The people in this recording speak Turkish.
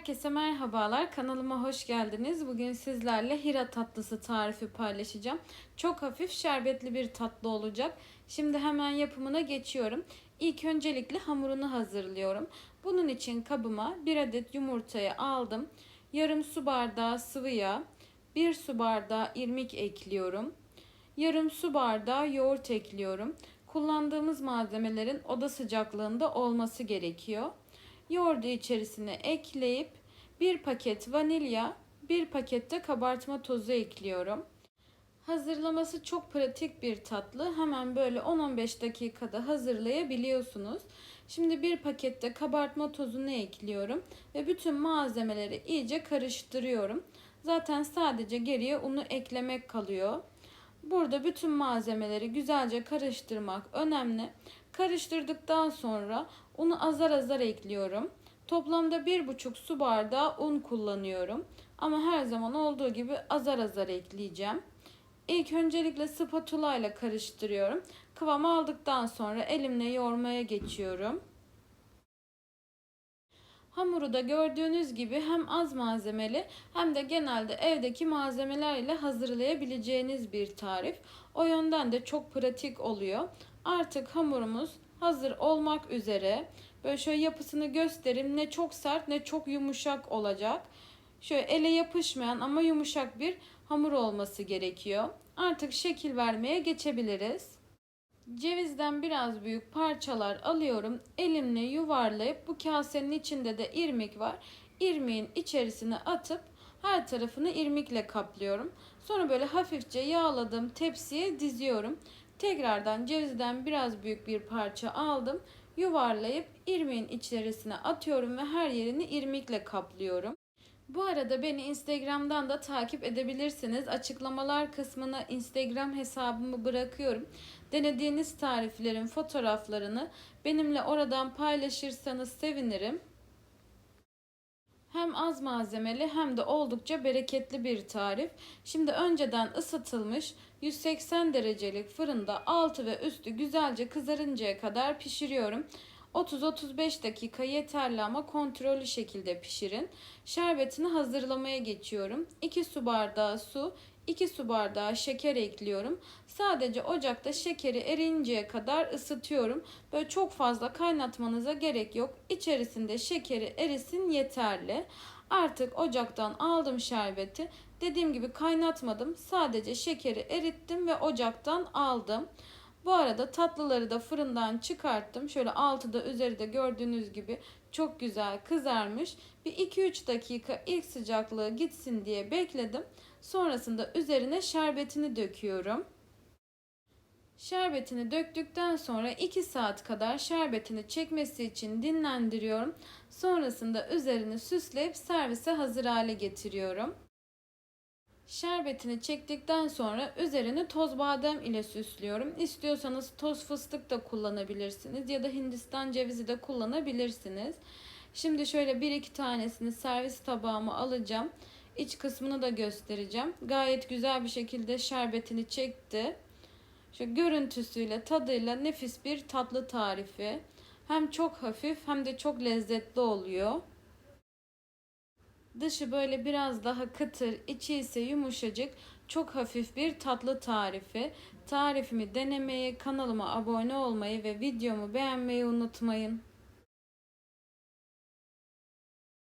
Herkese merhabalar. Kanalıma hoş geldiniz. Bugün sizlerle hira tatlısı tarifi paylaşacağım. Çok hafif şerbetli bir tatlı olacak. Şimdi hemen yapımına geçiyorum. İlk öncelikle hamurunu hazırlıyorum. Bunun için kabıma bir adet yumurtayı aldım. Yarım su bardağı sıvı yağ, 1 su bardağı irmik ekliyorum. Yarım su bardağı yoğurt ekliyorum. Kullandığımız malzemelerin oda sıcaklığında olması gerekiyor. Yoğurdu içerisine ekleyip bir paket vanilya, bir pakette kabartma tozu ekliyorum. Hazırlaması çok pratik bir tatlı. Hemen böyle 10-15 dakikada hazırlayabiliyorsunuz. Şimdi bir pakette kabartma tozunu ekliyorum ve bütün malzemeleri iyice karıştırıyorum. Zaten sadece geriye unu eklemek kalıyor. Burada bütün malzemeleri güzelce karıştırmak önemli. Karıştırdıktan sonra unu azar azar ekliyorum. Toplamda 1,5 su bardağı un kullanıyorum. Ama her zaman olduğu gibi azar azar ekleyeceğim. İlk öncelikle spatula ile karıştırıyorum. Kıvam aldıktan sonra elimle yoğurmaya geçiyorum. Hamuru da gördüğünüz gibi hem az malzemeli hem de genelde evdeki malzemeler ile hazırlayabileceğiniz bir tarif. O yönden de çok pratik oluyor. Artık hamurumuz hazır olmak üzere. Böyle şöyle yapısını göstereyim. Ne çok sert ne çok yumuşak olacak. Şöyle ele yapışmayan ama yumuşak bir hamur olması gerekiyor. Artık şekil vermeye geçebiliriz. Cevizden biraz büyük parçalar alıyorum. Elimle yuvarlayıp bu kasenin içinde de irmik var. İrmiğin içerisine atıp her tarafını irmikle kaplıyorum. Sonra böyle hafifçe yağladığım tepsiye diziyorum. Tekrardan cevizden biraz büyük bir parça aldım. Yuvarlayıp irmiğin içerisine atıyorum ve her yerini irmikle kaplıyorum. Bu arada beni Instagram'dan da takip edebilirsiniz. Açıklamalar kısmına Instagram hesabımı bırakıyorum. Denediğiniz tariflerin fotoğraflarını benimle oradan paylaşırsanız sevinirim. Hem az malzemeli hem de oldukça bereketli bir tarif. Şimdi önceden ısıtılmış 180 derecelik fırında altı ve üstü güzelce kızarıncaya kadar pişiriyorum. 30-35 dakika yeterli ama kontrollü şekilde pişirin. Şerbetini hazırlamaya geçiyorum. 2 su bardağı su, 2 su bardağı şeker ekliyorum. Sadece ocakta şekeri erinceye kadar ısıtıyorum. Böyle çok fazla kaynatmanıza gerek yok. İçerisinde şekeri erisin yeterli. Artık ocaktan aldım şerbeti. Dediğim gibi kaynatmadım. Sadece şekeri erittim ve ocaktan aldım. Bu arada tatlıları da fırından çıkarttım. Şöyle altı da üzeri de gördüğünüz gibi çok güzel kızarmış. Bir 2-3 dakika ilk sıcaklığı gitsin diye bekledim. Sonrasında üzerine şerbetini döküyorum. Şerbetini döktükten sonra 2 saat kadar şerbetini çekmesi için dinlendiriyorum. Sonrasında üzerini süsleyip servise hazır hale getiriyorum. Şerbetini çektikten sonra üzerini toz badem ile süslüyorum. İstiyorsanız toz fıstık da kullanabilirsiniz ya da hindistan cevizi de kullanabilirsiniz. Şimdi şöyle bir iki tanesini servis tabağıma alacağım. İç kısmını da göstereceğim. Gayet güzel bir şekilde şerbetini çekti. Şu görüntüsüyle, tadıyla nefis bir tatlı tarifi. Hem çok hafif hem de çok lezzetli oluyor. Dışı böyle biraz daha kıtır, içi ise yumuşacık, çok hafif bir tatlı tarifi. Tarifimi denemeyi, kanalıma abone olmayı ve videomu beğenmeyi unutmayın.